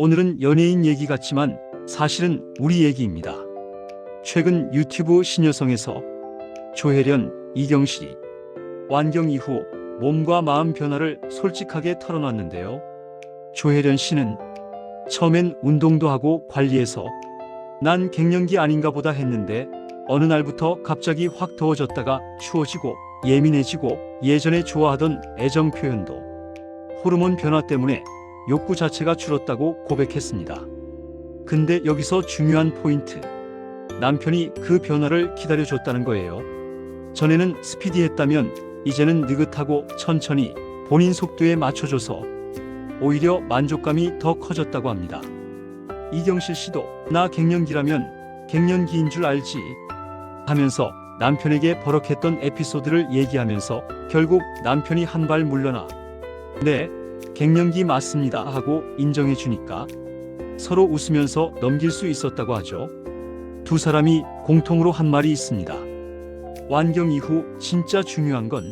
오늘은 연예인 얘기 같지만 사실은 우리 얘기입니다. 최근 유튜브 신여성에서 조혜련, 이경실이 완경 이후 몸과 마음 변화를 솔직하게 털어놨는데요. 조혜련 씨는 처음엔 운동도 하고 관리해서 난 갱년기 아닌가 보다 했는데 어느 날부터 갑자기 확 더워졌다가 추워지고 예민해지고 예전에 좋아하던 애정 표현도 호르몬 변화 때문에 욕구 자체가 줄었다고 고백했습니다. 근데 여기서 중요한 포인트. 남편이 그 변화를 기다려줬다는 거예요. 전에는 스피디했다면 이제는 느긋하고 천천히 본인 속도에 맞춰줘서 오히려 만족감이 더 커졌다고 합니다. 이경실 씨도 나 갱년기라면 갱년기인 줄 알지 하면서 남편에게 버럭했던 에피소드를 얘기하면서 결국 남편이 한 발 물러나 네, 갱년기 맞습니다 하고 인정해 주니까 서로 웃으면서 넘길 수 있었다고 하죠. 두 사람이 공통으로 한 말이 있습니다. 완경 이후 진짜 중요한 건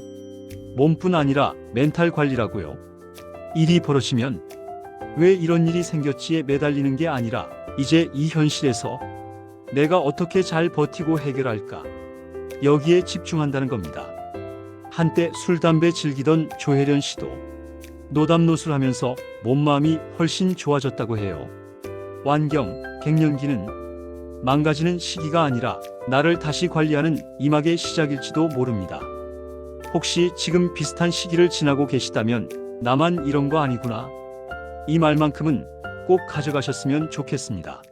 몸뿐 아니라 멘탈 관리라고요. 일이 벌어지면 왜 이런 일이 생겼지에 매달리는 게 아니라 이제 이 현실에서 내가 어떻게 잘 버티고 해결할까 여기에 집중한다는 겁니다. 한때 술 담배 즐기던 조혜련 씨도 노담노술하면서 몸마음이 훨씬 좋아졌다고 해요. 완경, 갱년기는 망가지는 시기가 아니라 나를 다시 관리하는 임학의 시작일지도 모릅니다. 혹시 지금 비슷한 시기를 지나고 계시다면 나만 이런 거 아니구나. 이 말만큼은 꼭 가져가셨으면 좋겠습니다.